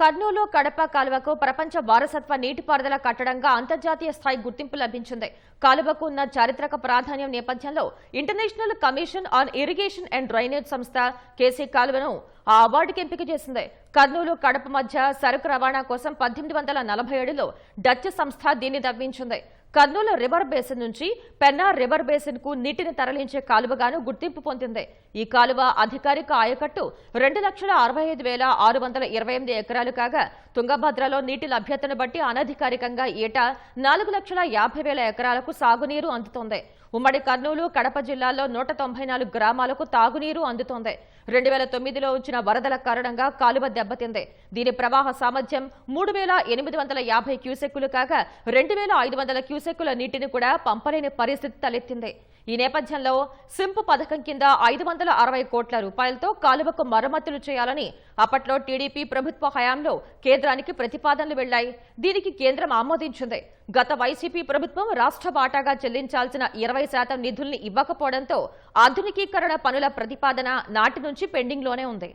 కర్నూలు కడప కాలువకు ప్రపంచ వారసత్వ నీటిపారుదల కట్టడంగా అంతర్జాతీయ స్థాయి గుర్తింపు లభించింది. కాలువకు ఉన్న చారిత్రక ప్రాధాన్యం నేపథ్యంలో International Commission on Irrigation and Drainage సంస్థ కేసీ కాలువను ఆ అవార్డుకి ఎంపిక చేసింది. కర్నూలు కడప మధ్య సరుకు రవాణా కోసం పద్దెనిమిది వందల నలభై ఏడులో డచ్ సంస్థ దీన్ని దవ్వించింది కర్నూలు రివర్ బేసిన్ నుంచి పెన్నా రివర్ బేసిన్కు నీటిని తరలించే కాలువగాను గుర్తింపు పొందింది. ఈ కాలువ అధికారిక ఆయకట్టు రెండు లక్షల అరవై ఐదు వేల ఆరు వందల ఇరవై ఎనిమిది ఎకరాలు కాగా తుంగభద్రలో నీటి లభ్యతను బట్టి అనధికారికంగా ఏటా నాలుగు లక్షల యాభై వేల ఎకరాలకు సాగునీరు అందుతోంది. ఉమ్మడి కర్నూలు కడప జిల్లాల్లో నూట తొంభై నాలుగు గ్రామాలకు తాగునీరు అందుతోంది. రెండు వేల తొమ్మిదిలో వచ్చిన వరదల కారణంగా కాలువ దెబ్బతింది. దీని ప్రవాహ సామర్థ్యం మూడు వేల ఎనిమిది వందల యాభై క్యూసెక్కులు కాగా రెండు వేల ఐదు వందల క్యూసెక్కుల నీటిని కూడా పంపలేని పరిస్థితి తలెత్తింది. ఈ నేపథ్యంలో సింపు పథకం కింద ఐదు వందల అరవై కోట్ల రూపాయలతో కాలువకు మరమ్మతులు చేయాలని అప్పట్లో టీడీపీ ప్రభుత్వ హయాంలో కేంద్రానికి ప్రతిపాదనలు వెళ్ళాయి. దీనికి కేంద్రం ఆమోదించింది. గత వైసీపీ ప్రభుత్వం రాష్ట్ర వాటాగా చెల్లించాల్సిన ఇరవై శాతం నిధుల్ని ఇవ్వకపోవడంతో ఆధునికీకరణ పనుల ప్రతిపాదన నాటి నుంచి పెండింగ్లోనే ఉంది.